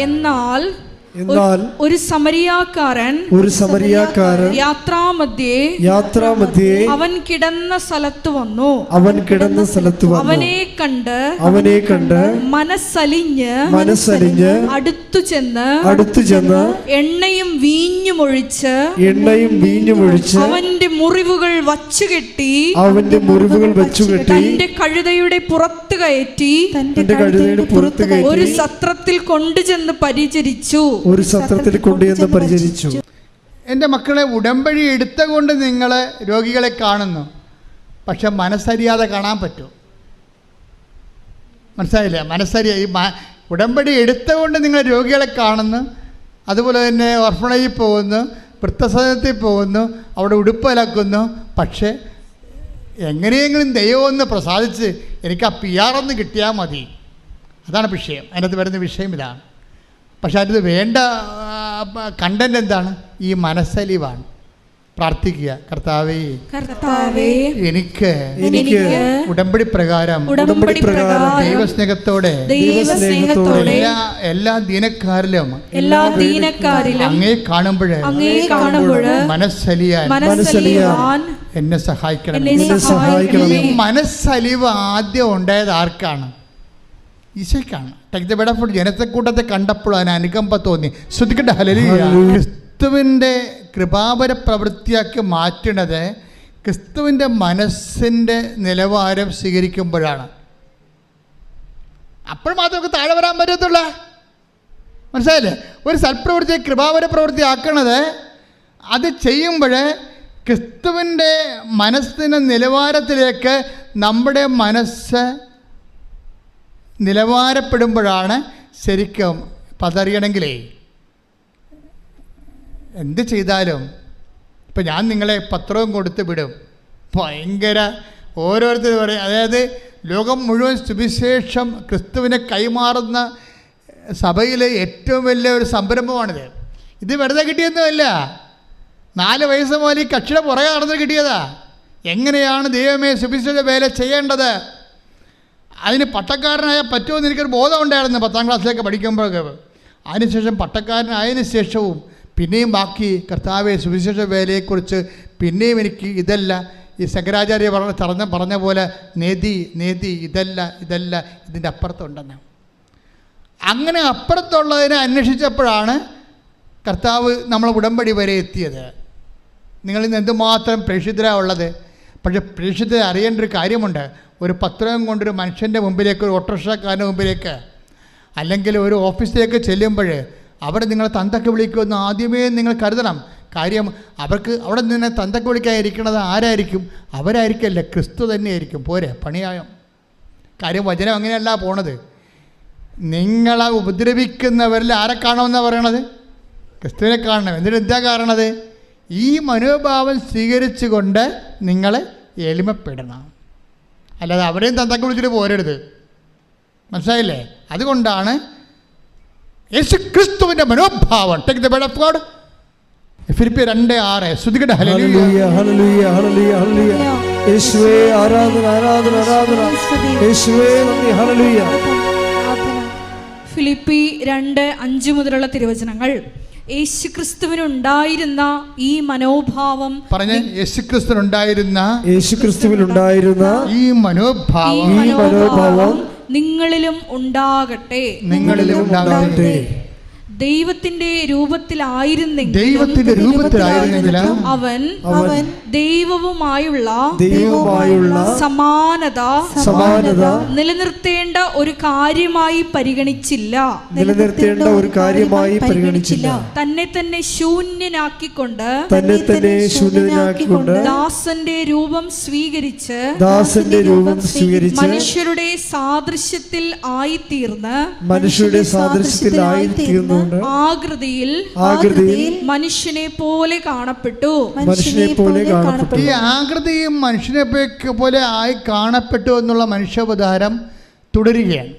എന്നാൽ എന്നാൽ ഒരു സമരിയാക്കാരൻ ഒരു സമരിയാക്കാരൻ യാത്രാമധ്യേ യാത്രാമധ്യേ അവൻ കിടന്ന സ്ഥലത്ത് വന്നു. അവൻ കിടന്ന സ്ഥലത്ത് വന്നു. അവനെ കണ്ട് അവനെ കണ്ട് മനസ്സലിഞ്ഞ് മനസ്സലിഞ്ഞ് അടുത്തു ചെന്ന് അടുത്തു ചെന്ന് എണ്ണയും വീഞ്ഞും ഒഴിച്ച് എണ്ണയും വീഞ്ഞും ഒഴിച്ച് അവന്റെ മുറിവുകൾ വച്ചുകെട്ടി അവന്റെ മുറിവുകൾ വച്ചുകെട്ടി തന്റെ കഴുതയുടെ പുറത്ത് കയറ്റി തന്റെ കഴുതയുടെ പുറത്ത് കയറ്റി ഒരു സത്രത്തിൽ കൊണ്ടുചെന്ന് പരിചരിച്ചു. ഒരു സത്രത്തിൽ കൊണ്ടുചെന്ന് പരിചരിച്ചു. എന്റെ മക്കളെ ഉടമ്പടി എടുത്തുകൊണ്ട് നിങ്ങൾ രോഗികളെ കാണുന്നു. പക്ഷെ മനസ്സറിയാതെ കാണാൻ പറ്റും. മനസ്സിലായില്ലേ? മനസ്സറിയ ഈ ഉടമ്പടി എടുത്തുകൊണ്ട് നിങ്ങൾ രോഗികളെ കാണുന്നു. അതുപോലെ തന്നെ ഓർഫണേജിൽ പോകുന്നു വൃത്തസദനത്തിൽ പോകുന്നു അവിടെ ഉടുപ്പലക്കുന്നു പക്ഷേ എങ്ങനെയെങ്കിലും ദൈവം ഒന്ന് പ്രസാദിച്ച് എനിക്ക് ആ പി ആർ ഒന്ന് കിട്ടിയാൽ മതി. അതാണ് വിഷയം. അതിനകത്ത് വരുന്ന വിഷയം ഇതാണ്. പക്ഷെ അതിന് വേണ്ട കണ്ടന്റ് എന്താണ്? ഈ മനസ്സലിവാണ്. പ്രാർത്ഥിക്കുക. കർത്താവേ കർത്താവേ എനിക്ക് എനിക്ക് ഉടമ്പടി പ്രകാരം ഉടമ്പടി പ്രകാരം ദൈവസ്നേഹത്തോടെ ദൈവസ്നേഹത്തോടെ എല്ലാ എല്ലാ ദീനക്കാരിലും എല്ലാ ദീനക്കാരിലും അങ്ങേ കാണുമ്പോൾ അങ്ങേ കാണുമ്പോൾ മനസ്സലിയാൻ മനസ്സലിയാൻ എന്നെ സഹായിക്കണം. എന്നെ സഹായിക്കണം. ഈ മനസ്സലിവ് ആദ്യം ഉണ്ടായത് ആർക്കാണ്? ഈശോയ്ക്കാണ്. ബെഡ് ജനത്തെക്കൂട്ടത്തെ കണ്ടപ്പോൾ അതിന് അനുകമ്പ തോന്നി. ശ്രദ്ധിക്കട്ടെ ഹല്ലേലൂയ. ക്രിസ്തുവിന്റെ കൃപാപര പ്രവൃത്തിയാക്കി മാറ്റുന്നത് ക്രിസ്തുവിന്റെ മനസ്സിന്റെ നിലവാരം സ്വീകരിക്കുമ്പോഴാണ്. അപ്പോൾ മാത്രം നമുക്ക് താഴെ വരാൻ പറ്റത്തുള്ളൂ. മനസ്സിലായില്ലേ? ഒരു സൽപ്രവൃത്തിയെ കൃപാപര പ്രവൃത്തി ആക്കണത് അത് ചെയ്യുമ്പോൾ ക്രിസ്തുവിന്റെ മനസ്സിന്റെ നിലവാരത്തിലേക്ക് നമ്മുടെ മനസ്സ് നിലവാരപ്പെടുമ്പോഴാണ് ശരിക്കും പതറിയണമെങ്കിലേ എന്ത് ചെയ്താലും ഇപ്പം ഞാൻ നിങ്ങളെ പത്രവും കൊടുത്ത് വിടും. ഭയങ്കര ഓരോരുത്തർ പറയും അതായത് ലോകം മുഴുവൻ സുവിശേഷം ക്രിസ്തുവിനെ കൈമാറുന്ന സഭയിലെ ഏറ്റവും വലിയ ഒരു സംരംഭമാണിത്. ഇത് വെറുതെ കിട്ടിയൊന്നുമല്ല. നാല് വയസ്സ് മുതൽ ഈ കക്ഷിയുടെ പുറകെ നടന്ന് കിട്ടിയതാ. എങ്ങനെയാണ് ദൈവമേ സുവിശേഷ വേല ചെയ്യേണ്ടത്? അതിന് പട്ടക്കാരനായ പറ്റുമെന്ന് എനിക്കൊരു ബോധമുണ്ടായിരുന്നു പത്താം ക്ലാസ്സിലേക്ക് പഠിക്കുമ്പോഴൊക്കെ. അതിനുശേഷം പട്ടക്കാരനായതിനു ശേഷവും പിന്നെയും ബാക്കി കർത്താവെ സുവിശേഷ വേലയെക്കുറിച്ച് പിന്നെയും എനിക്ക് ഇതല്ല. ഈ ശങ്കരാചാര്യ പറഞ്ഞ തറഞ്ഞ പറഞ്ഞ പോലെ നേതി നേതി ഇതല്ല ഇതല്ല ഇതിന്റെ അപ്പുറത്തുണ്ടെന്ന്. അങ്ങനെ അപ്പുറത്തുള്ളതിനെ അന്വേഷിച്ചപ്പോഴാണ് കർത്താവ് നമ്മളെ ഉടമ്പടി വരെ എത്തിയത്. നിങ്ങളിൽ നിന്ന് എന്തുമാത്രം പ്രേക്ഷിതരാ ഉള്ളത്? പക്ഷേ പ്രേക്ഷിതരെ അറിയേണ്ട ഒരു കാര്യമുണ്ട്. ഒരു പത്രം കൊണ്ടൊരു മനുഷ്യന്റെ മുമ്പിലേക്ക് ഒരു ഓട്ടോറിക്ഷക്കാരന്റെ മുമ്പിലേക്ക് അല്ലെങ്കിൽ ഒരു ഓഫീസിലേക്ക് ചെല്ലുമ്പോൾ അവിടെ നിങ്ങളെ തന്തക്ക് വിളിക്കുമെന്ന് ആദ്യമേ നിങ്ങൾ കരുതണം. കാര്യം അവർക്ക് അവിടെ നിന്ന് തന്തക്ക് വിളിക്കാതിരിക്കുന്നത് ആരായിരിക്കും? അവരായിരിക്കല്ല. ക്രിസ്തു തന്നെയായിരിക്കും. പോരെ പണിയായം? കാര്യം വചനം അങ്ങനെയല്ല പോണത്. നിങ്ങളെ ഉപദ്രവിക്കുന്നവരിൽ ആരെ കാണുമെന്നാണ് പറയണത്? ക്രിസ്തുവിനെ കാണണം. എന്നിട്ട് എന്താ കാണണത്? ഈ മനോഭാവം സ്വീകരിച്ചുകൊണ്ട് നിങ്ങൾ എളിമപ്പെടണം. അല്ലാതെ അവരെയും തന്തക്ക് വിളിച്ചിട്ട് പോരരുത്. മനസ്സിലായില്ലേ? അതുകൊണ്ടാണ് യേശു ക്രിസ്തുവിന്റെ മനോഭാവം. Take the bread of God Philippi രണ്ട് ആറ്. ശ്രുതികട. ഹല്ലേലൂയ ഹല്ലേലൂയ ഹല്ലേലൂയ ഹല്ലേലൂയ യേശുവേ ആരാധന ആരാധന ആരാധന. യേശുവേ നന്ദി. ഹല്ലേലൂയ ഫിലിപ്പി രണ്ട് അഞ്ച് മുതലുള്ള തിരുവചനങ്ങൾ. യേശു ക്രിസ്തുവിനുണ്ടായിരുന്ന ഈ മനോഭാവം പറഞ്ഞ യേശുക്രിസ്തുവിനുണ്ടായിരുന്ന യേശുക്രിസ്തുവിനുണ്ടായിരുന്ന ഈ മനോഭാവം ഈ മനോഭാവം നിങ്ങളിലും ഉണ്ടാകട്ടെ. നിങ്ങളിലും ഉണ്ടാകട്ടെ. ദൈവത്തിന്റെ രൂപത്തിലായിരുന്നെങ്കിൽ ദൈവത്തിന്റെ രൂപത്തിലായിരുന്നെങ്കിൽ അവൻ അവൻ ദൈവവുമായുള്ള ദൈവവുമായുള്ള സമാനത സമാനത നിലനിർത്തേണ്ട ഒരു കാര്യമായി പരിഗണിച്ചില്ല. നിലനിർത്തേണ്ട ഒരു കാര്യമായി പരിഗണിച്ചില്ല. തന്നെ തന്നെ ശൂന്യനാക്കിക്കൊണ്ട് തന്നെ തന്നെ ശൂന്യനാക്കിക്കൊണ്ട് ദാസന്റെ രൂപം സ്വീകരിച്ച് ദാസന്റെ രൂപം സ്വീകരിച്ച് മനുഷ്യരുടെ സാദൃശ്യത്തിൽ ആയിത്തീർന്ന് മനുഷ്യരുടെ സാദൃശ്യത്തിലായി തീർന്നുകൊണ്ട് ആകൃതിയിൽ ആകൃതിയിൽ മനുഷ്യനെ പോലെ കാണപ്പെട്ടു. മനുഷ്യനെ പോലെ കാണപ്പെട്ടു. ഈ ആകൃതിയും മനുഷ്യനെ പോലെ ആയി കാണപ്പെട്ടു എന്നുള്ള മനുഷ്യാവതാരം തുടരുകയാണ്.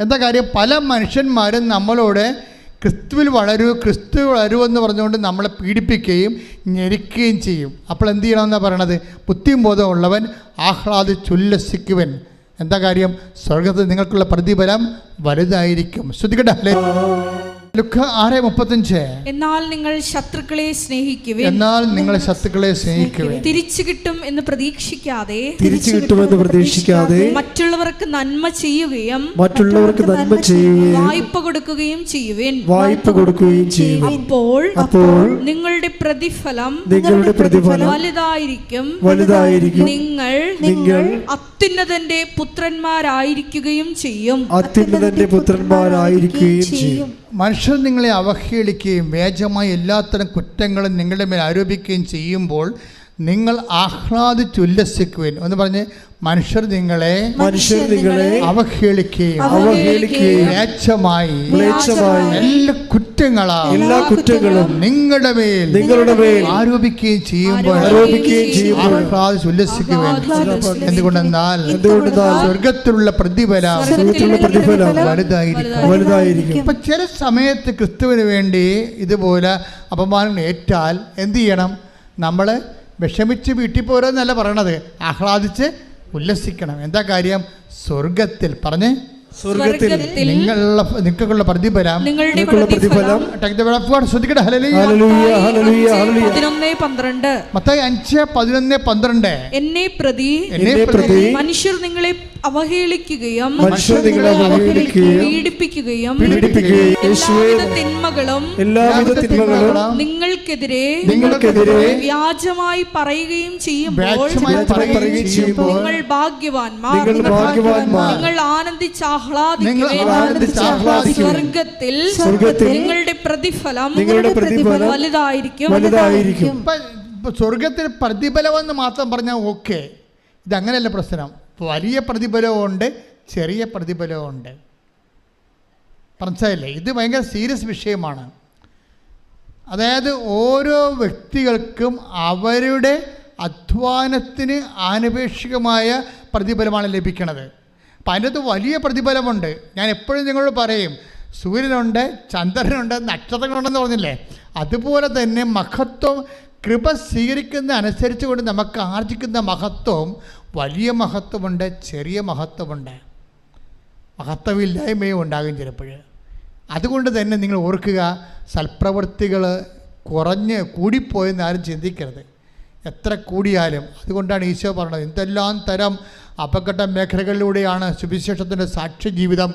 എന്താ കാര്യം? പല മനുഷ്യന്മാരും നമ്മളോട് ക്രിസ്തുവിൽ വളരൂ ക്രിസ്തു വളരൂ എന്ന് പറഞ്ഞുകൊണ്ട് നമ്മളെ പീഡിപ്പിക്കുകയും ഞെരിക്കുകയും ചെയ്യും. അപ്പോൾ എന്ത് ചെയ്യണമെന്നാണ് പറയണത്? ബുദ്ധിയും ബോധമുള്ളവൻ ആഹ്ലാദിച്ചുല്ലസിക്കുവൻ എന്താ കാര്യം? സ്വർഗത്തിൽ നിങ്ങൾക്കുള്ള പ്രതിഫലം വലുതായിരിക്കും. ശ്രദ്ധിക്കട്ടെ? ആറ് മുപ്പത്തഞ്ച്. എന്നാൽ നിങ്ങൾ ശത്രുക്കളെ സ്നേഹിക്കുക എന്നാൽ നിങ്ങൾ ശത്രുക്കളെ സ്നേഹിക്കുക തിരിച്ചു കിട്ടും എന്ന് പ്രതീക്ഷിക്കാതെ. തിരിച്ചു കിട്ടുമെന്ന് പ്രതീക്ഷിക്കാതെ മറ്റുള്ളവർക്ക് നന്മ ചെയ്യുകയും മറ്റുള്ളവർക്ക് നന്മ ചെയ്യുകയും വായ്പ കൊടുക്കുകയും ചെയ്യുവേൻ. വായ്പ കൊടുക്കുകയും ചെയ്യും അപ്പോൾ അപ്പോൾ നിങ്ങളുടെ പ്രതിഫലം നിങ്ങളുടെ പ്രതിഫലം വലുതായിരിക്കും. വലുതായിരിക്കും. നിങ്ങൾ നിങ്ങൾ അത്യുന്നതന്റെ പുത്രന്മാരായിരിക്കുകയും ചെയ്യും. അത്യുന്നതന്റെ പുത്രന്മാരായിരിക്കുകയും ചെയ്യും. മനുഷ്യർ നിങ്ങളെ അവഹേളിക്കുകയും വേജമായ എല്ലാത്തരം കുറ്റങ്ങളും നിങ്ങളുടെ മേൽ ആരോപിക്കുകയും ചെയ്യുമ്പോൾ നിങ്ങൾ ആഹ്ലാദിച്ചുല്ലസിക്കുവിൻ. എന്ന് പറഞ്ഞ് മനുഷ്യർ നിങ്ങളെ മനുഷ്യർ നിങ്ങളെ അവഹേളിക്കുകയും അവഹേളിക്കുകയും മ്ലേച്ഛമായി എല്ലാ കുറ്റങ്ങളും എല്ലാ കുറ്റങ്ങളും നിങ്ങളുടെ മേൽ നിങ്ങളുടെ മേൽ ആരോപിക്കുകയും ചെയ്യുമ്പോൾ ആരോപിക്കുകയും ചെയ്യുമ്പോൾ ആഹ്ലാദിച്ച് ഉല്ലസിക്കുവാൻ എന്തുകൊണ്ടെന്നാൽ എന്തുകൊണ്ടെന്നാൽ സ്വർഗത്തിലുള്ള പ്രതിഫലം സ്വർഗത്തിലുള്ള പ്രതിഫലം വലുതായിരിക്കും. വലുതായിരിക്കും. ഇപ്പൊ ചില സമയത്ത് ക്രിസ്തുവിന് വേണ്ടി ഇതുപോലെ അപമാനങ്ങൾ ഏറ്റാൽ എന്ത് ചെയ്യണം? നമ്മൾ വിഷമിച്ച് വീട്ടിൽ പോരെന്നല്ല പറയണത്. ആഹ്ലാദിച്ച് ഉല്ലസിക്കണം. എന്താ കാര്യം? സ്വർഗത്തിൽ പറഞ്ഞേ? സ്വർഗത്തിൽ നിങ്ങളുടെ നിങ്ങൾക്കുള്ള പ്രതിഫലം. നിങ്ങളുടെ പ്രതിഫലം. ശ്രദ്ധിക്കട്ടെ. ഹല്ലേലൂയ. ഹല്ലേലൂയ ഹല്ലേലൂയ ഹല്ലേലൂയ. പതിനൊന്ന് പന്ത്രണ്ട്. മത്തായി അഞ്ച് പതിനൊന്ന് പന്ത്രണ്ട്. എന്നെ പ്രതി എന്നെ പ്രതി മനുഷ്യർ നിങ്ങളെ അവഹേളിക്കുകയും മനുഷ്യരെ അവഹേളിക്കുകയും പീഡിപ്പിക്കുകയും പീഡിപ്പിക്കുകയും യേശുവേ എല്ലാവിധ തിന്മകളും എല്ലാവിധ തിന്മകളും നിങ്ങൾക്കെതിരെ നിങ്ങൾക്കെതിരെ വ്യാജമായി പറയുകയും ചെയ്യുമ്പോൾ വ്യാജമായി പറയുകയും ചെയ്യുമ്പോൾ നിങ്ങൾ ഭാഗ്യവാൻമാർ നിങ്ങൾ ഭാഗ്യവാന്മാർ. നിങ്ങൾ ആനന്ദിച്ച് നിങ്ങൾ ആഹ്ലാദിക്കുവിൻ. സ്വർഗത്തിൽ സ്വർഗത്തിൽ നിങ്ങളുടെ പ്രതിഫലം നിങ്ങളുടെ പ്രതിഫലം വലുതായിരിക്കും. വലുതായിരിക്കും. സ്വർഗത്തിൽ പ്രതിഫലമെന്ന് മാത്രം പറഞ്ഞാൽ ഓക്കെ. ഇതങ്ങനെയല്ല പ്രശ്നം. വലിയ പ്രതിഫലമുണ്ട് ചെറിയ പ്രതിഫലമുണ്ട് മനസ്സിലായില്ലേ? ഇത് ഭയങ്കര സീരിയസ് വിഷയമാണ്. അതായത് ഓരോ വ്യക്തികൾക്കും അവരുടെ അധ്വാനത്തിന് ആനുപേക്ഷികമായ പ്രതിഫലമാണ് ലഭിക്കുന്നത്. അപ്പം അതിനകത്ത് വലിയ പ്രതിഫലമുണ്ട്. ഞാൻ എപ്പോഴും നിങ്ങളോട് പറയും സൂര്യനുണ്ട് ചന്ദ്രനുണ്ട് നക്ഷത്രങ്ങളുണ്ടെന്ന് പറഞ്ഞില്ലേ? അതുപോലെ തന്നെ മഹത്വം കൃപ സ്വീകരിക്കുന്ന അനുസരിച്ച് കൊണ്ട് നമുക്ക് ആർജിക്കുന്ന മഹത്വം വലിയ മഹത്വമുണ്ട് ചെറിയ മഹത്വമുണ്ട്. മഹത്വമില്ലായ്മയും ഉണ്ടാകും ചിലപ്പോൾ. അതുകൊണ്ട് തന്നെ നിങ്ങൾ ഓർക്കുക സൽപ്രവൃത്തികൾ കുറഞ്ഞ് കൂടിപ്പോയെന്ന് ആരും ചിന്തിക്കരുത്. എത്ര കൂടിയാലും. അതുകൊണ്ടാണ് ഈശോ പറഞ്ഞത് എന്തെല്ലാം തരം അപകട മേഖലകളിലൂടെയാണ് സുവിശേഷത്തിന്റെ സാക്ഷ്യ ജീവിതം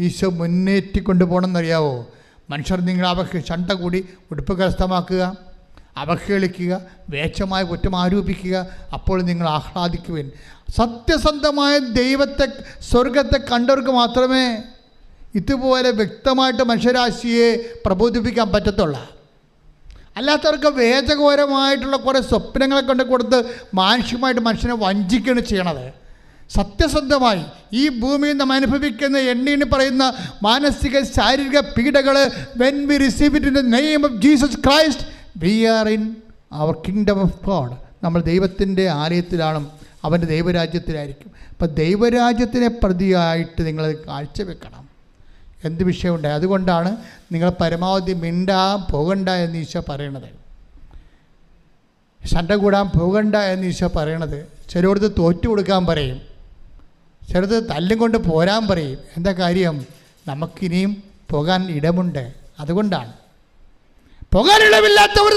ഈശോ മുന്നേറ്റി കൊണ്ടുപോകണമെന്നറിയാവോ മനുഷ്യർ നിങ്ങൾ അവഹ ചണ്ട കൂടി ഉടുപ്പ് കരസ്ഥമാക്കുക അവഹേളിക്കുക വേഷമായ കുറ്റം ആരോപിക്കുക അപ്പോൾ നിങ്ങൾ ആഹ്ലാദിക്കുവിൻ. സത്യസന്ധമായ ദൈവത്തെ സ്വർഗത്തെ കണ്ടവർക്ക് മാത്രമേ ഇതുപോലെ വ്യക്തമായിട്ട് മനുഷ്യരാശിയെ പ്രബോധിപ്പിക്കാൻ പറ്റത്തുള്ളൂ. അല്ലാത്തവർക്ക് വേചകോരമായിട്ടുള്ള കുറേ സ്വപ്നങ്ങളെ കൊണ്ട് കൊടുത്ത് മാനുഷികമായിട്ട് മനുഷ്യനെ വഞ്ചിക്കുകയാണ് ചെയ്യണത്. സത്യസന്ധമായി ഈ ഭൂമിയിൽ നാം അനുഭവിക്കുന്ന എണ്ണീന് പറയുന്ന മാനസിക ശാരീരിക പീഡകൾ when we receive in the name of Jesus Christ we are in our kingdom of God നമ്മൾ ദൈവത്തിന്റെ ആലയത്തിലാണ് അവന്റെ ദൈവരാജ്യത്തിലായിരിക്കും. അപ്പം ദൈവരാജ്യത്തിനെ പ്രതിയായിട്ട് നിങ്ങൾ കാഴ്ചവെക്കണം. എന്ത് വിഷയമുണ്ട്? അതുകൊണ്ടാണ് നിങ്ങൾ പരമാവധി മിണ്ടാൻ പോകണ്ട എന്ന് ഈശോ പറയണത്. ശണ്ട കൂടാൻ പോകണ്ട എന്ന് ഈശോ പറയണത്. ചിലയിടത്ത് തോറ്റു കൊടുക്കാൻ പറയും. ചിലത് തല്ലും കൊണ്ട് പോരാൻ പറയും. എന്താ കാര്യം? നമുക്കിനിയും പോകാൻ ഇടമുണ്ട്. അതുകൊണ്ടാണ്.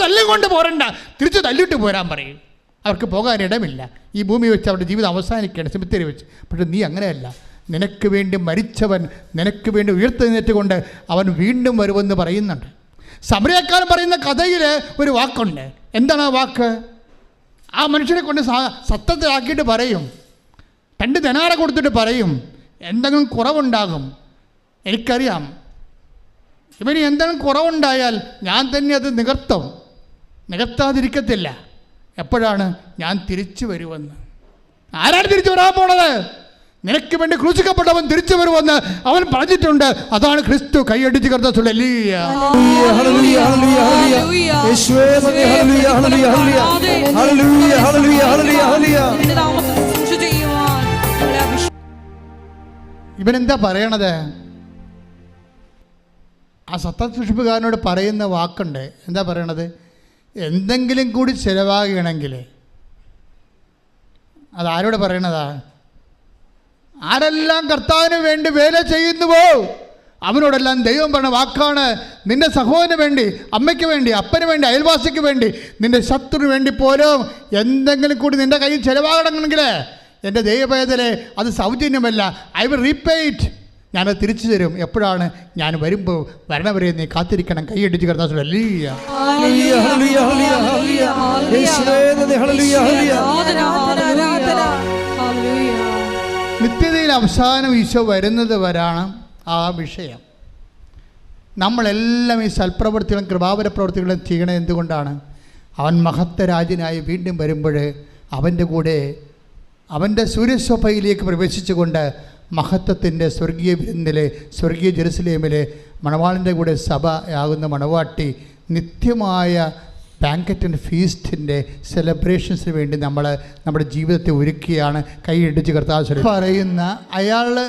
തല്ലും കൊണ്ട് പോരണ്ട. തിരിച്ച് തല്ലിട്ട് പോരാൻ പറയും. അവർക്ക് പോകാനിടമില്ല ഈ ഭൂമി വെച്ച് അവരുടെ ജീവിതം അവസാനിക്കുകയാണ് സിമിത്തേരി വെച്ച്. പക്ഷെ നീ അങ്ങനെയല്ല. നിനക്ക് വേണ്ടി മരിച്ചവൻ നിനക്ക് വേണ്ടി ഉയർത്തെഴുന്നേറ്റുകൊണ്ട് അവൻ വീണ്ടും വരുമെന്ന് പറയുന്നുണ്ട്. സമരക്കാരൻ പറയുന്ന കഥയിൽ ഒരു വാക്കുണ്ട്. എന്താണ് ആ വാക്ക്? ആ മനുഷ്യനെ കൊണ്ട് സാ- സത്യത്തിലാക്കിയിട്ട് പറയും. രണ്ട് തെനാറ കൊടുത്തിട്ട് പറയും. എന്തെങ്കിലും കുറവുണ്ടാകും. എനിക്കറിയാം. ഇവന് എന്തെങ്കിലും കുറവുണ്ടായാൽ ഞാൻ തന്നെ അത് നികർത്തും. നികർത്താതിരിക്കത്തില്ല. എപ്പോഴാണ് ഞാൻ തിരിച്ചു വരുമെന്ന് ആരാണ് തിരിച്ചു വരാൻ പോണത്? നിനക്ക് വേണ്ടി ക്രൂശിക്കപ്പെട്ടവൻ തിരിച്ചു വരുമെന്ന് അവൻ പറഞ്ഞിട്ടുണ്ട്. അതാണ് ക്രിസ്തു കൈയടിച്ച് കർത്തസുള്ള ഹല്ലേലൂയ, ഹല്ലേലൂയ, ഹല്ലേലൂയ, ഹല്ലേലൂയ. ഹല്ലേലൂയ, ഹല്ലേലൂയ, ഹല്ലേലൂയ. ഹല്ലേലൂയ, ഹല്ലേലൂയ, ഹല്ലേലൂയ, ഹല്ലേലൂയ. നിന്റെ നാമത്തിൽ ശുശ്രൂഷ ചെയ്യുവാൻ ഞങ്ങളെ അഭിഷേകം ഇവനെന്താ പറയണത്? ആ സത്യസൂക്ഷിപ്പുകാരനോട് പറയുന്ന വാക്കുണ്ട്. എന്താ പറയണത്? എന്തെങ്കിലും കൂടി ചിലവാകണമെങ്കിൽ. അതാരോട് പറയണതാ? ആരെല്ലാം കർത്താവിന് വേണ്ടി വേല ചെയ്യുന്നുവോ? അവനോടെല്ലാം ദൈവം പറഞ്ഞ വാക്കാണ്. നിന്റെ സഹോദരന് വേണ്ടി അമ്മയ്ക്ക് വേണ്ടി അപ്പന് വേണ്ടി അയൽവാസിക്ക് വേണ്ടി നിന്റെ ശത്രുവിന് വേണ്ടി പോലും എന്തെങ്കിലും കൂടി നിന്റെ കയ്യിൽ ചിലവാകണമെങ്കിൽ എന്റെ ദൈവഭേദലെ അത് സൗജന്യമല്ല. ഐ വിൽ റീപേറ്റ് ഞാനത് തിരിച്ചു തരും എപ്പോഴാണ് ഞാൻ വരുമ്പോൾ വരണവരെ നീ കാത്തിരിക്കണം കൈയടിച്ച് കിടന്നാ ഹല്ലേലൂയ, ഹല്ലേലൂയ, ഹല്ലേലൂയ, ഹല്ലേലൂയ. യേശുവേ നന്ദി, ഹല്ലേലൂയ, ഹല്ലേലൂയ. ആരാധന, ആരാധന. ഹല്ലേലൂയ. നിത്യതയിൽ അവസാനം ഈശോ വരുന്നത് വരാണ് ആ വിഷയം നമ്മളെല്ലാം ഈ സൽപ്രവൃത്തികളും കൃപാപര പ്രവൃത്തികളും ചെയ്യണത് എന്തുകൊണ്ടാണ് അവൻ മഹത്തരാജനായി വീണ്ടും വരുമ്പോൾ അവന്റെ കൂടെ അവന്റെ സൂര്യസ്വഭയിലേക്ക് പ്രവേശിച്ചുകൊണ്ട് മഹത്വത്തിന്റെ സ്വർഗീയ വിരുന്നിലെ സ്വർഗീയ ജെറുസലേമിലെ മണവാളിന്റെ കൂടെ സഭ ആകുന്ന മണവാട്ടി നിത്യമായ ബാങ്കറ്റ് ഫീസ്റ്റിന്റെ സെലിബ്രേഷൻസിന് വേണ്ടി നമ്മൾ നമ്മുടെ ജീവിതത്തെ ഒരുക്കിയാണ് കൈയിടിച്ച് കർത്താവ് പറയുന്ന അയാൾ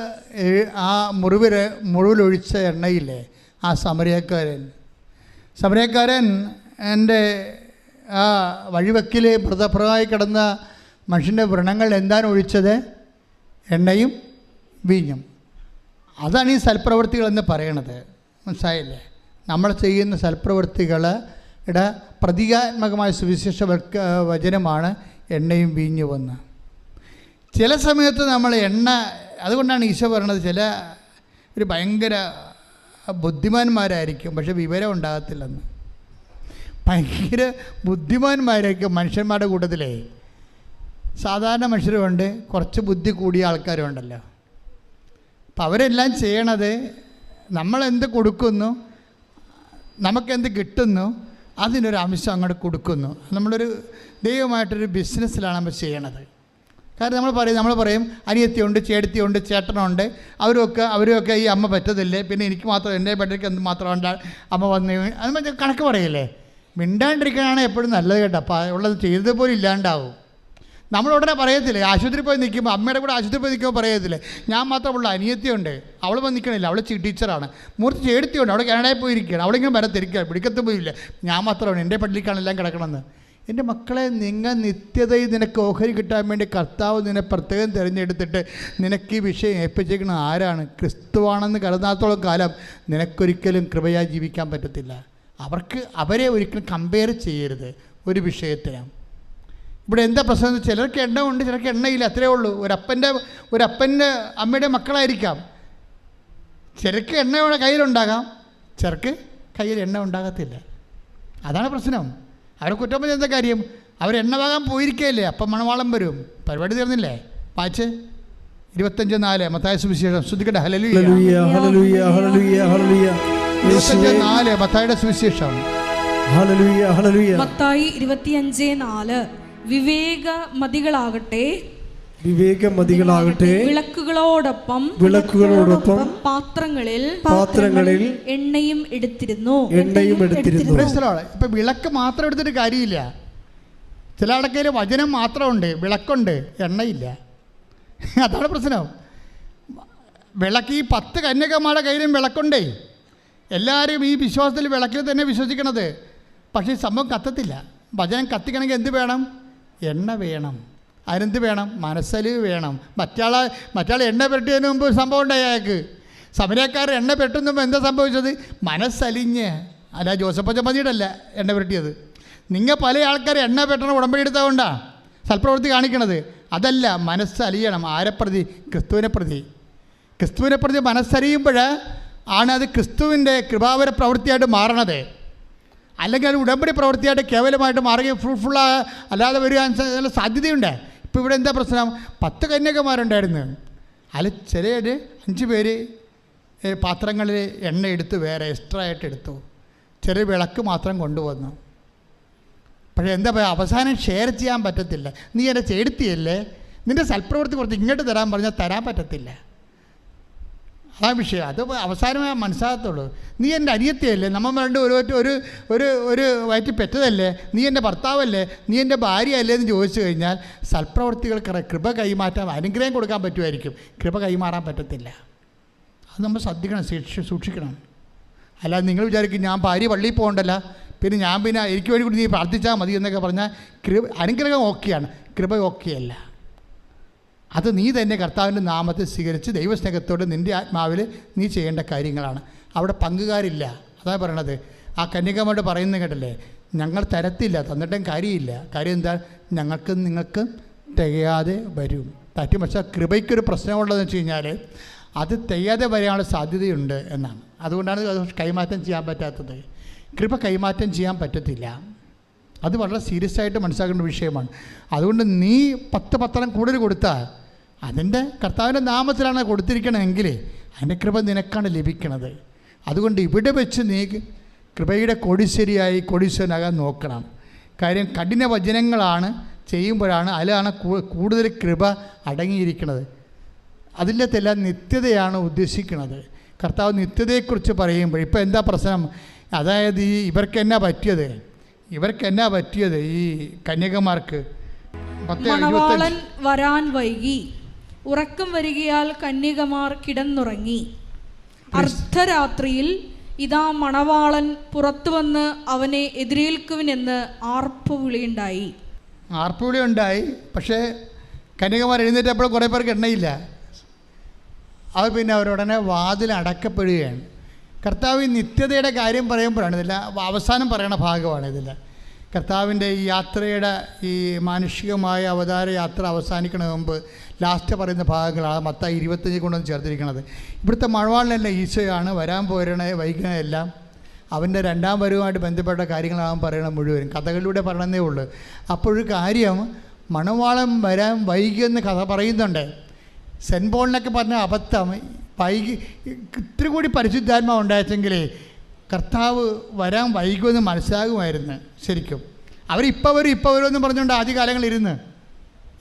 ആ മുറിവിൽ മുറിവിലൊഴിച്ച എണ്ണയില്ലേ? ആ സമരക്കാരൻ. സമരക്കാരൻ എന്റെ ആ വഴിവക്കിൽ വ്രതപ്രായി കിടന്ന മനുഷ്യന്റെ വ്രണങ്ങൾ എന്താണ് ഒഴിച്ചത് എണ്ണയും വീഞ്ഞും അതാണ് ഈ സൽപ്രവൃത്തികൾ എന്ന് പറയണത്. മനസ്സിലായില്ലേ? നമ്മൾ ചെയ്യുന്ന സൽപ്രവൃത്തികളുടെ പ്രതീകാത്മകമായ സുവിശേഷ വചനമാണ് എണ്ണയും വീഞ്ഞുമെന്ന് ചില സമയത്ത് നമ്മൾ എണ്ണ അതുകൊണ്ടാണ് ഈശോ പറയണത് ചില ഒരു ഭയങ്കര ബുദ്ധിമാന്മാരായിരിക്കും പക്ഷെ വിവരം ഉണ്ടാകത്തില്ലെന്ന്. ഭയങ്കര ബുദ്ധിമാന്മാരായിരിക്കും മനുഷ്യന്മാരുടെ കൂട്ടത്തിലേ. സാധാരണ മനുഷ്യരുമുണ്ട് കുറച്ച് ബുദ്ധി കൂടിയ ആൾക്കാരുണ്ടല്ലോ. അപ്പം അവരെല്ലാം ചെയ്യണത് നമ്മളെന്ത് കൊടുക്കുന്നു? നമുക്കെന്ത് കിട്ടുന്നു? അതിനൊരു അംശം അങ്ങോട്ട് കൊടുക്കുന്നു. നമ്മളൊരു ദൈവമായിട്ടൊരു ബിസിനസ്സിലാണ് നമ്മൾ ചെയ്യണത്. കാരണം നമ്മൾ പറയും നമ്മൾ പറയും അനിയത്തിയുണ്ട് ചേട്ടത്തിയുണ്ട് ചേട്ടനുണ്ട്. അവരൊക്കെ അവരൊക്കെ ഈ അമ്മ പറ്റത്തില്ലേ? പിന്നെ എനിക്ക് മാത്രം എന്റെ പെട്ടയ്ക്ക് എന്ത് മാത്രം അമ്മ വന്ന് അത് കണക്ക് പറയില്ലേ? മിണ്ടാണ്ടിരിക്കാനാണ് എപ്പോഴും നല്ലത് കേട്ടോ. അപ്പോൾ ഉള്ളത് ചെയ്തത് പോലും ഇല്ലാണ്ടാവും. നമ്മൾ ഉടനെ പറയത്തില്ലേ ആശുപത്രി പോയി നിൽക്കുമ്പോൾ അമ്മയുടെ കൂടെ ആശുപത്രി പോയി നിൽക്കുമ്പോൾ പറയത്തില്ലേ ഞാൻ മാത്രമുള്ള അനിയത്തിയുണ്ട് അവൾ വന്ന് നിൽക്കണില്ല അവൾ ടീച്ചറാണ് മൂർത്തി ചേടുത്തിയുണ്ട് അവിടെ കാനഡയിൽ പോയിരിക്കുകയാണ് അവളിങ്ങനെ വരത്തിരിക്കുക പിടിക്കത്ത് പോയില്ല. ഞാൻ മാത്രമാണ് എന്റെ പള്ളിക്കാണ് എല്ലാം കിടക്കണമെന്ന് എന്റെ മക്കളെ നിങ്ങൾ നിത്യതയിൽ നിനക്ക് ഓഹരി കിട്ടാൻ വേണ്ടി കർത്താവ് നിന്നെ പ്രത്യേകം തിരഞ്ഞെടുത്തിട്ട് നിനക്ക് ഈ വിഷയം ഏൽപ്പിച്ചേക്കുന്ന ആരാണ്? ക്രിസ്തുവാണെന്ന് കരുതാത്തോളം കാലം നിനക്കൊരിക്കലും കൃപയായി ജീവിക്കാൻ പറ്റത്തില്ല. അവർക്ക് അവരെ ഒരിക്കലും കമ്പയർ ചെയ്യരുത് ഒരു വിഷയത്തിന് ഇവിടെ എന്താ പ്രശ്നം എന്ന് ചിലർക്ക് എണ്ണ ഉണ്ട് ചിലർക്ക് എണ്ണയില്ല അത്രേ ഉള്ളൂ. ഒരപ്പന്റെ ഒരപ്പന്റെ അമ്മയുടെ മക്കളായിരിക്കാം. ചിലർക്ക് എണ്ണ കയ്യിലുണ്ടാകാം ചിലർക്ക് കയ്യിൽ എണ്ണ ഉണ്ടാകത്തില്ല. അതാണ് പ്രശ്നം. അവരെ കുറ്റം പറഞ്ഞ എന്താ കാര്യം? അവർ എണ്ണ വാങ്ങാൻ പോയിരിക്കുകയല്ലേ അപ്പം മണവാളം വരും. പരിപാടി തീർന്നില്ലേ? വായിച്ച്. ഇരുപത്തഞ്ച് നാല് മത്തായ സുവിശേഷം. ശ്രദ്ധിക്കട്ടെ. ഹലലു ഹല്ലേലൂയ, ഹല്ലേലൂയ, ഹല്ലേലൂയ, ഹല്ലേലൂയ. ഇരുപത്തഞ്ച് നാല് മത്തായുടെ സുവിശേഷം. Hallelujah, hallelujah. മത്തായി ഇരുപത്തിയഞ്ച് നാല്. വിവേകമതികളാകട്ടെ. വിവേകമതികളാകട്ടെ. വിളക്കുകളോടൊപ്പം വിളക്കുകളോടൊപ്പം പാത്രങ്ങളിൽ പാത്രങ്ങളിൽ എണ്ണയും എടുത്തിരുന്നു. എണ്ണയും എടുത്തിരുന്നു. ഇപ്പൊ ഇപ്പം വിളക്ക് മാത്രം എടുത്തിട്ട് കാര്യമില്ല. ചില അടക്കയിൽ വചനം മാത്രമുണ്ട് വിളക്കുണ്ട് എണ്ണയില്ല. അതാണ് പ്രശ്നം. വിളക്ക് ഈ പത്ത് കന്യകമാരുടെ കയ്യിലും വിളക്കുണ്ടേ. എല്ലാവരും ഈ വിശ്വാസത്തിൽ വിളക്കിൽ തന്നെ വിശ്വസിക്കണത്. പക്ഷേ സംഭവം കത്തത്തില്ല. വചനം കത്തിക്കണമെങ്കിൽ എന്ത് വേണം? എണ്ണ വേണം. അതിനെന്ത് വേണം? മനസ്സലിവ് വേണം. മറ്റാളെ മറ്റാൾ എണ്ണ പെട്ടിയതിന് മുമ്പ് സംഭവം ഉണ്ടായി അയാൾക്ക്. സമരക്കാർ എണ്ണ പെട്ടുന്ന മുമ്പ് എന്താ സംഭവിച്ചത്? മനസ്സലിഞ്ഞ്. അല്ല ജോസഫ് മതിയുടെ അല്ല എണ്ണ പെരട്ടിയത്. നിങ്ങൾ പല ആൾക്കാർ എണ്ണ പെട്ടണ ഉടമ്പടി എടുത്തതുകൊണ്ടാണ് സൽപ്രവൃത്തി കാണിക്കണത്. അതല്ല മനസ്സലിയണം. ആരെ പ്രതി ക്രിസ്തുവിനെ പ്രതി. ക്രിസ്തുവിനെ പ്രതി മനസ്സറിയുമ്പോൾ ആണ് അത് ക്രിസ്തുവിന്റെ കൃപാവര പ്രവൃത്തിയായിട്ട് മാറണത്. അല്ലെങ്കിൽ അത് ഉടമ്പടി പ്രവൃത്തിയായിട്ട് കേവലമായിട്ട് മാറുകയും ഫ്രൂട്ട്ഫുള്ളായ അല്ലാതെ വരിക സാധ്യതയുണ്ട്. ഇപ്പോൾ ഇവിടെ എന്താ പ്രശ്നം? പത്ത് കന്യകമാരുണ്ടായിരുന്നു. അതിൽ ചിലര് അഞ്ച് പേര് പാത്രങ്ങളിൽ എണ്ണ എടുത്ത് വേറെ എക്സ്ട്രാ ആയിട്ട് എടുത്തു. ചെറിയ വിളക്ക് മാത്രം കൊണ്ടുവന്നു. പക്ഷേ എന്താ പറയുക അവസാനം ഷെയർ ചെയ്യാൻ പറ്റത്തില്ല. നീ എന്നെ ചേടുത്തിയല്ലേ? നിന്റെ സൽപ്രവൃത്തി കുറച്ച് ഇങ്ങോട്ട് തരാൻ പറഞ്ഞാൽ തരാൻ പറ്റത്തില്ല. അതാ വിഷയം. അത് അവസാനമേ മനസ്സിലാകത്തുള്ളൂ നീ എന്റെ അനിയത്തിയല്ലേ? നമ്മൾ രണ്ട് ഒരു ഒരു ഒരു ഒരു വയറ്റിൽ പെറ്റതല്ലേ? നീ എന്റെ ഭർത്താവല്ലേ? നീ എന്റെ ഭാര്യയല്ലേ എന്ന് ചോദിച്ചു കഴിഞ്ഞാൽ സൽപ്രവർത്തികൾക്ക് കൃപ കൈമാറ്റാൻ അനുഗ്രഹം കൊടുക്കാൻ പറ്റുമായിരിക്കും. കൃപ കൈമാറാൻ പറ്റത്തില്ല. അത് നമ്മൾ ശ്രദ്ധിക്കണം സൂക്ഷി സൂക്ഷിക്കണം. അല്ലാതെ നിങ്ങൾ വിചാരിക്കും ഞാൻ ഭാര്യ പള്ളിയിൽ പോകണ്ടല്ല. പിന്നെ ഞാൻ പിന്നെ എനിക്ക് വേണ്ടി കൂടി നീ പ്രാർത്ഥിച്ചാൽ മതി എന്നൊക്കെ പറഞ്ഞാൽ കൃപ അനുഗ്രഹം ഓക്കെയാണ്. കൃപ ഓക്കെയല്ല. അത് നീ തന്നെ കർത്താവിന്റെ നാമത്തിൽ സ്വീകരിച്ച് ദൈവസ്നേഹത്തോട് നിന്റെ ആത്മാവിൽ നീ ചെയ്യേണ്ട കാര്യങ്ങളാണ്. അവിടെ പങ്കുകാരില്ല. അതാ പറയണത്. ആ കന്യകമായിട്ട് പറയുന്നത് കേട്ടല്ലേ? ഞങ്ങൾ തരത്തില്ല തന്നിട്ടും കാര്യമില്ല. കാര്യം എന്താ? ഞങ്ങൾക്ക് നിങ്ങൾക്ക് തികയാതെ വരും. തട്ടി പക്ഷേ കൃപയ്ക്കൊരു പ്രശ്നമുള്ളതെന്ന് വെച്ച് കഴിഞ്ഞാൽ അത് തികയാതെ വരാനുള്ള സാധ്യതയുണ്ട് എന്നാണ്. അതുകൊണ്ടാണ് അത് കൈമാറ്റം ചെയ്യാൻ പറ്റാത്തത്. കൃപ കൈമാറ്റം ചെയ്യാൻ പറ്റത്തില്ല. അത് വളരെ സീരിയസ് ആയിട്ട് മനസ്സിലാക്കേണ്ട വിഷയമാണ്. അതുകൊണ്ട് നീ പത്ത് പത്രം കൂടുതൽ കൊടുത്താൽ അതിന്റെ കർത്താവിന്റെ നാമത്തിലാണ് കൊടുത്തിരിക്കണമെങ്കിൽ അതിന്റെ കൃപ നിനക്കാണ് ലഭിക്കണത്. അതുകൊണ്ട് ഇവിടെ വെച്ച് നീ കൃപയുടെ കൊടിശ്ശേരിയായി കൊടിശ്വരനാകാൻ നോക്കണം. കാര്യം കഠിന വചനങ്ങളാണ് ചെയ്യുമ്പോഴാണ് അതിലാണ് കൂടുതൽ കൃപ അടങ്ങിയിരിക്കുന്നത് അതിന്റെതെല്ലാം നിത്യതയാണ് ഉദ്ദേശിക്കുന്നത് കർത്താവ് നിത്യതയെക്കുറിച്ച് പറയുമ്പോൾ ഇപ്പോൾ എന്താ പ്രശ്നം? അതായത് ഈ ഇവർക്ക് എന്നാ പറ്റിയത്? ഇവർക്ക് എന്നാ പറ്റിയത് ഈ കന്യകമാർക്ക്? വരാൻ വൈകി. ഉറക്കം വരികയാൽ കന്യകമാർ കിടന്നുറങ്ങി. അർദ്ധരാത്രിയിൽ ഇതാ മണവാളൻ പുറത്തു വന്ന് അവനെ എതിരേൽക്കുവിനെന്ന് ആർപ്പുവിളിയുണ്ടായി ആർപ്പുവിളി ഉണ്ടായി പക്ഷേ കന്യകമാർ എഴുന്നേറ്റപ്പോൾ കുറേ പേർക്ക് എണ്ണയില്ല. അവർ പിന്നെ അവരുടനെ വാതിൽ അടക്കപ്പെടുകയാണ്. കർത്താവ് നിത്യതയുടെ കാര്യം പറയുമ്പോഴാണ് ഇതില്ല അവസാനം പറയണ ഭാഗമാണ് ഇതില്ല കർത്താവിന്റെ ഈ യാത്രയുടെ ഈ മാനുഷികമായ അവതാര യാത്ര അവസാനിക്കുന്ന മുമ്പ് ലാസ്റ്റ് പറയുന്ന ഭാഗങ്ങളാണ് മത്ത ഇരുപത്തഞ്ച് കൊണ്ടൊന്ന് ചേർത്തിരിക്കുന്നത്. ഇവിടുത്തെ മഴവാളിലെല്ലാം ഈശോയാണ് വരാൻ പോരണ വൈകുന്നതെല്ലാം അവന്റെ രണ്ടാം വരവുമായിട്ട് ബന്ധപ്പെട്ട കാര്യങ്ങളാണ് പറയണത് മുഴുവനും. കഥകളിലൂടെ പറയണതേ ഉള്ളൂ. അപ്പോഴൊരു കാര്യം മണവാളം വരാൻ വൈകിയെന്ന് കഥ പറയുന്നുണ്ട്. സെൻ പോളിനൊക്കെ പറഞ്ഞ അബദ്ധം. വൈകി ഇത്തിരി കൂടി പരിശുദ്ധാത്മാവ് ഉണ്ടാച്ചെങ്കിലേ കർത്താവ് വരാൻ വൈകുമെന്ന് മനസ്സിലാകുമായിരുന്നു ശരിക്കും. അവരിപ്പോൾ വരും ഇപ്പോൾ വരുമെന്ന് പറഞ്ഞുകൊണ്ട് ആദ്യ ഇരുന്ന്.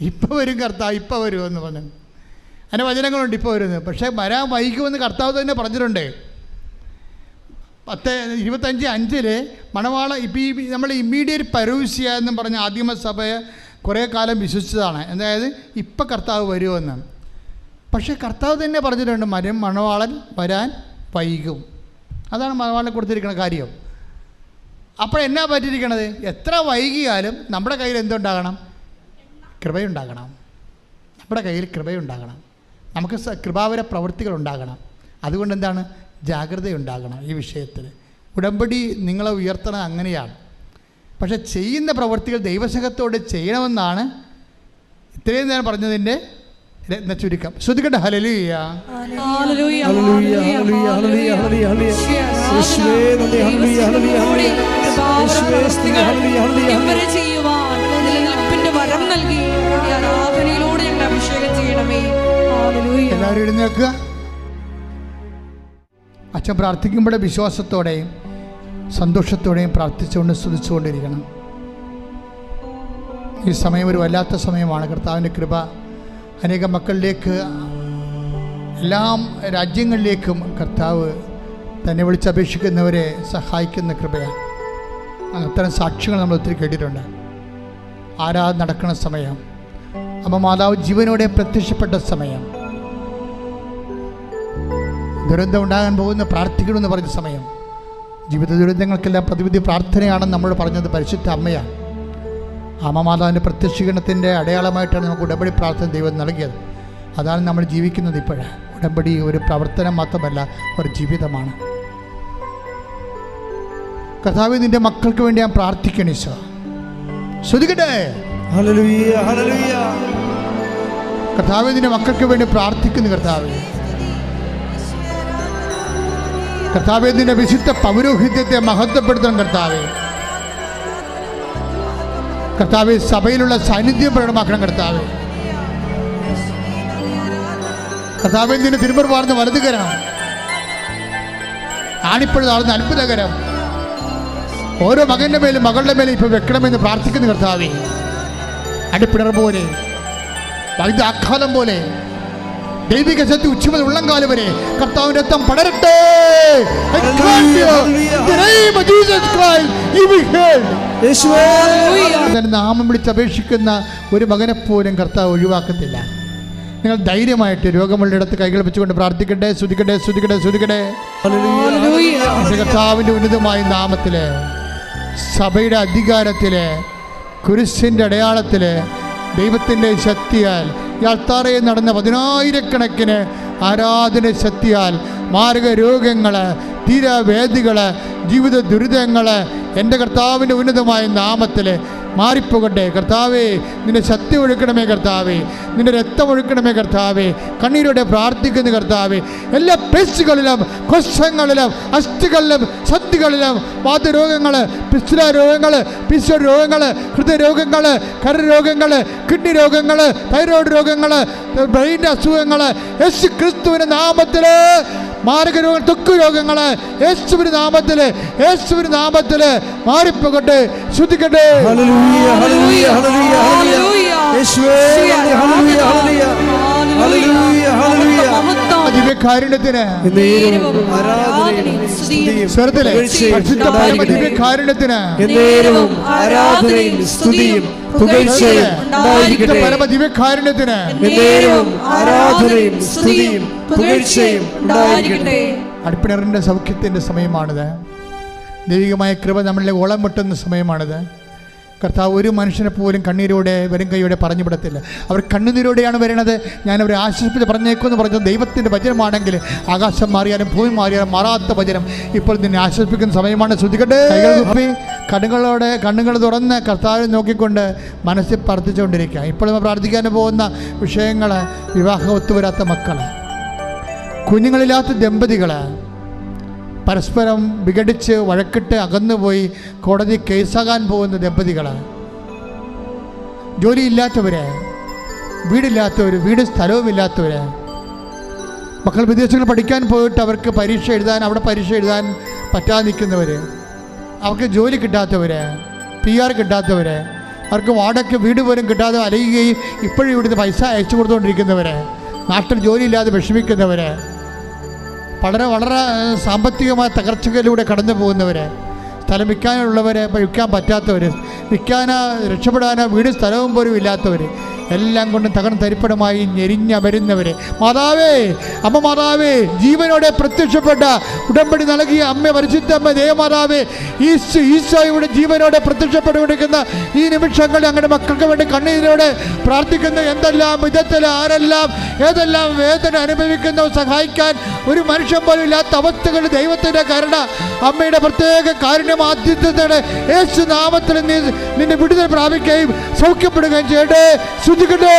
ഇപ്പോൾ വരും കർത്താവ് ഇപ്പോൾ വരുമെന്ന് പറഞ്ഞു. അതിന്റെ വചനങ്ങളുണ്ട് ഇപ്പോൾ വരുന്നത് പക്ഷേ വരാൻ വൈകുമെന്ന് കർത്താവ് തന്നെ പറഞ്ഞിട്ടുണ്ട്. പത്ത് ഇരുപത്തഞ്ച് അഞ്ചിൽ മണവാള ഇപ്പം ഈ നമ്മൾ ഇമ്മീഡിയറ്റ് പരൂസ്യ എന്നും പറഞ്ഞ ആദിമസഭയെ കുറേ കാലം വിശ്വസിച്ചതാണ്. അതായത് ഇപ്പം കർത്താവ് വരുമെന്ന്. പക്ഷേ കർത്താവ് തന്നെ പറഞ്ഞിട്ടുണ്ട് മരം മണവാളൻ വരാൻ വൈകും. അതാണ് മലബാറിൽ കൊടുത്തിരിക്കുന്ന കാര്യം. അപ്പോൾ എന്നാ പറ്റിയിരിക്കണത്? എത്ര വൈകിയാലും നമ്മുടെ കയ്യിൽ എന്തുണ്ടാകണം? കൃപയുണ്ടാകണം. നമ്മുടെ കയ്യിൽ കൃപയുണ്ടാകണം. നമുക്ക് കൃപാവര പ്രവൃത്തികൾ ഉണ്ടാകണം. അതുകൊണ്ട് എന്താണ്? ജാഗ്രതയുണ്ടാകണം ഈ വിഷയത്തിൽ. ഉടമ്പടി നിങ്ങളെ ഉയർത്തണം അങ്ങനെയാണ്. പക്ഷെ ചെയ്യുന്ന പ്രവൃത്തികൾ ദൈവസഹത്തോടെ ചെയ്യണമെന്നാണ് ഇത്രയും നേരം പറഞ്ഞതിന്റെ രത്ന ചുരുക്കം ശ്രദ്ധിക്കട്ടെ ഹലലൂയ. എല്ലാവരും എഴുന്നേൽക്കുക അച്ഛൻ പ്രാർത്ഥിക്കുമ്പോഴെ വിശ്വാസത്തോടെയും സന്തോഷത്തോടെയും പ്രാർത്ഥിച്ചുകൊണ്ട് സ്തുതിച്ചുകൊണ്ടിരിക്കണം. ഈ സമയം ഒരു വല്ലാത്ത സമയമാണ്. കർത്താവിന്റെ കൃപ അനേക മക്കളിലേക്ക് എല്ലാം രാജ്യങ്ങളിലേക്കും കർത്താവ് തന്നെ വിളിച്ചപേക്ഷിക്കുന്നവരെ സഹായിക്കുന്ന കൃപയാണ് അത്തരം സാക്ഷ്യങ്ങൾ നമ്മൾ ഒത്തിരി കേട്ടിട്ടുണ്ട്. ആരാധന നടക്കുന്ന സമയം അമ്മ മാതാവ് ജീവനോടെ പ്രത്യക്ഷപ്പെട്ട സമയം ദുരന്തം ഉണ്ടാകാൻ പോകുന്ന പ്രാർത്ഥിക്കണമെന്ന് പറഞ്ഞ സമയം ജീവിത ദുരന്തങ്ങൾക്കെല്ലാം പ്രതിവിധി പ്രാർത്ഥനയാണെന്ന് നമ്മൾ പറഞ്ഞത് പരിശുദ്ധ അമ്മയാണ് അമ്മമാതാവിന്റെ പ്രത്യക്ഷീകരണത്തിന്റെ അടയാളമായിട്ടാണ് നമുക്ക് ഉടമ്പടി പ്രാർത്ഥന ദൈവം നൽകിയത്. അതാണ് നമ്മൾ ജീവിക്കുന്നത് ഇപ്പോഴ്. ഉടമ്പടി ഒരു പ്രവർത്തനം മാത്രമല്ല ഒരു ജീവിതമാണ്. കഥാവ് നിന്റെ മക്കൾക്ക് വേണ്ടി ഞാൻ പ്രാർത്ഥിക്കണി ഈശോ. ശ്രദ്ധിക്കട്ടെ. കർത്താവ് നിന്റെ മക്കൾക്ക് വേണ്ടി പ്രാർത്ഥിക്കുന്നു കർത്താവ്. കർത്താവ് നിന്റെ വിശുദ്ധ പൗരോഹിത്യത്തെ മഹത്വപ്പെടുത്തണം കർത്താവ്. കർത്താവ് സഭയിലുള്ള സാന്നിധ്യം പ്രകടമാക്കണം കർത്താവ്. കർത്താവ് നിന്റെ തിരുമർ വാർന്ന വലതുകരം. നടന്ന് അത്ഭുതകരം. ഓരോ മകന്റെ മേലും മകളുടെ മേലും ഇപ്പൊ വെക്കണമെന്ന് പ്രാർത്ഥിക്കുന്നു കർത്താവേ. അടിപ്പിണർ പോലെ വൈദ്യാഘാതം പോലെ ദൈവിക ശക്തി ഉച്ചമുതൽ ഉള്ളംകാലം വരെ കർത്താവിന്റെ രക്തം പടരട്ടെ. I വിളിച്ച് അപേക്ഷിക്കുന്ന നാമം വിളിച്ചപേക്ഷിക്കുന്ന ഒരു മകനെ പോലും കർത്താവ് ഒഴിവാക്കത്തില്ല. നിങ്ങൾ ധൈര്യമായിട്ട് രോഗമുള്ളിടത്ത് കൈകൾ വെച്ചുകൊണ്ട് പ്രാർത്ഥിക്കട്ടെ സ്തുതിക്കട്ടെ ഹല്ലേലൂയ. എന്റെ കർത്താവിന്റെ ഉന്നതമായ നാമത്തിൽ സഭയുടെ അധികാരത്തിൽ കുരിശിന്റെ അടയാളത്തിൽ ദൈവത്തിന്റെ ശക്തിയാൽ ഈ അൾത്താറയിൽ നടന്ന പതിനായിരക്കണക്കിന് ആരാധന ശക്തിയാൽ മാരക രോഗങ്ങൾ തീരവേദികൾ ജീവിത ദുരിതങ്ങൾ എന്റെ കർത്താവിന്റെ ഉന്നതമായ നാമത്തിൽ മാറിപ്പോകട്ടെ. കർത്താവേ നിന്റെ ശക്തി ഒഴുക്കണമേ കർത്താവേ. നിന്റെ രക്തം ഒഴുക്കണമേ കർത്താവേ. കണ്ണീരോടെ പ്രാർത്ഥിക്കുന്ന കർത്താവേ. എല്ലാ പേശുകളിലും കൊശങ്ങളിലും അസ്ഥികളിലും സന്ധികളിലും വാതരോഗങ്ങൾ പിസ്തുല രോഗങ്ങൾ പിസ്വ രോഗങ്ങൾ ഹൃദയരോഗങ്ങൾ കരരോഗങ്ങൾ കിഡ്നി രോഗങ്ങൾ തൈറോയ്ഡ് രോഗങ്ങൾ ബ്രെയിന്റെ അസുഖങ്ങൾ യേശു ക്രിസ്തുവിന്റെ നാമത്തിൽ മാരക രോഗങ്ങൾ തൊക്കു രോഗങ്ങൾ യേശുവിന് നാമത്തിൽ യേശുവിന് നാമത്തിൽ മാറിപ്പോകട്ടെ ശുദ്ധിക്കട്ടെ ഹല്ലേലൂയ ഹല്ലേലൂയ ഹല്ലേലൂയ ഹല്ലേലൂയ. യേശുവേ ഹല്ലേലൂയ ഹല്ലേലൂയ. ഹല്ലേലൂയ. ഹല്ലേലൂയ. ദിവ്യകാരുണ്യത്തിന് സൗഖ്യത്തിന്റെ ആരാധനയും സ്തുതിയും സ്വരത്തിലെ പുകഴ്ചയും പരിശുദ്ധ പരമ ഉണ്ടായിരിക്കട്ടെ. ദിവ്യകാരുണ്യത്തിന് ആരാധനയും സ്തുതിയും പുകഴ്ചയും ഉണ്ടായിരിക്കട്ടെ. പരമ ദിവ്യകാരുണ്യത്തിന് എന്നേരവും ആരാധനയും സ്തുതിയും പുകഴ്ചയും ഉണ്ടായിരിക്കട്ടെ. അടുപ്പിണറിന്റെ സൗഖ്യത്തിന്റെ സമയമാണിത്. ദൈവികമായ കൃപ നമ്മളിലെ ഓളം മുട്ടുന്ന സമയമാണിത്. കർത്താവ് ഒരു മനുഷ്യനെ പോലും കണ്ണീരോടെ വരും കൈയോടെ പറഞ്ഞു വിടത്തില്ല. അവർ കണ്ണുനീരോടെയാണ് വരുന്നത് ഞാൻ അവരെ ആശ്വസിപ്പിച്ച് പറഞ്ഞേക്കുമെന്ന് പറഞ്ഞത് ദൈവത്തിന്റെ വചനമാണെങ്കിൽ ആകാശം മാറിയാലും ഭൂമി മാറിയാലും മാറാത്ത വചനം. ഇപ്പോൾ നിന്നെ ആശ്വസിപ്പിക്കുന്ന സമയമാണ്. ശ്രദ്ധിക്കട്ടെ. കണ്ണുകളോടെ കണ്ണുകൾ തുറന്ന് കർത്താവിനെ നോക്കിക്കൊണ്ട് മനസ്സിൽ പ്രാർത്ഥിച്ചുകൊണ്ടിരിക്കുക. ഇപ്പോൾ നമ്മൾ പ്രാർത്ഥിക്കാൻ പോകുന്ന വിഷയങ്ങൾ വിവാഹം ഒത്തുവരാത്ത മക്കൾ കുഞ്ഞുങ്ങളില്ലാത്ത ദമ്പതികൾ പരസ്പരം വിഘടിച്ച് വഴക്കിട്ട് അകന്നുപോയി കോടതി കേസാകാൻ പോകുന്ന ദമ്പതികളാണ് ജോലിയില്ലാത്തവരെ വീടില്ലാത്തവർ വീട് സ്ഥലവുമില്ലാത്തവർ മക്കൾ വിദേശങ്ങളിൽ പഠിക്കാൻ പോയിട്ട് അവർക്ക് പരീക്ഷ എഴുതാൻ അവിടെ പരീക്ഷ എഴുതാൻ പറ്റാതെ നിൽക്കുന്നവർ അവർക്ക് ജോലി കിട്ടാത്തവർ പി ആർ കിട്ടാത്തവർ അവർക്ക് വാടക വീട് പോലും കിട്ടാതെ അലയുകയും ഇപ്പോഴും ഇവിടുന്ന് പൈസ അയച്ചു കൊടുത്തുകൊണ്ടിരിക്കുന്നവർ നാട്ടിൽ ജോലിയില്ലാതെ വിഷമിക്കുന്നവർ വളരെ വളരെ സാമ്പത്തികമായ തകർച്ചകളിലൂടെ കടന്നു പോകുന്നവർ സ്ഥലം വിൽക്കാനുള്ളവർ വിൽക്കാൻ പറ്റാത്തവർ വിൽക്കാനോ രക്ഷപ്പെടാനോ വീട് സ്ഥലവും പോലും ഇല്ലാത്തവർ എല്ലാം കൊണ്ടും തകർന്ന് തരിപ്പടമായി ഞെരിഞ്ഞമരുന്നവർ മാതാവേ അമ്മ മാതാവേ ജീവനോടെ പ്രത്യക്ഷപ്പെട്ട ഉടമ്പടി നൽകിയ അമ്മ പരിശുദ്ധ അമ്മ ദേവമാതാവേ ഈശോ ഈശോയുടെ ജീവനോടെ പ്രത്യക്ഷപ്പെട്ടുകൊണ്ടിരിക്കുന്ന ഈ നിമിഷങ്ങൾ ഞങ്ങളുടെ മക്കൾക്ക് വേണ്ടി കണ്ണീരോടെ പ്രാർത്ഥിക്കുന്ന. എന്തെല്ലാം വിധത്തിൽ ആരെല്ലാം ഏതെല്ലാം വേദന അനുഭവിക്കുന്നു സഹായിക്കാൻ ഒരു മനുഷ്യൻ പോലും ഇല്ലാത്ത അവസ്ഥകൾ ദൈവത്തിന്റെ കരുണ അമ്മയുടെ പ്രത്യേക കാരുണ്യം ആദ്യത്തെ യേശു നാമത്തിൽ നിന്നെ വിടുതൽ പ്രാപിക്കുകയും സൗഖ്യപ്പെടുകയും ചെയ്യട്ടെ. ശ്രദ്ധിക്കട്ടെ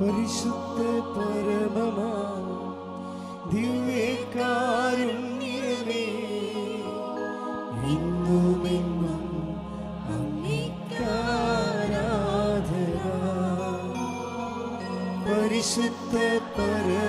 പരിശുദ്ധ പരമമാ ദിവ്യകാരുണ്യമേ ഇന്നുമെന്നും അംഗീകാരാധന. പരിശുദ്ധ പരമമാ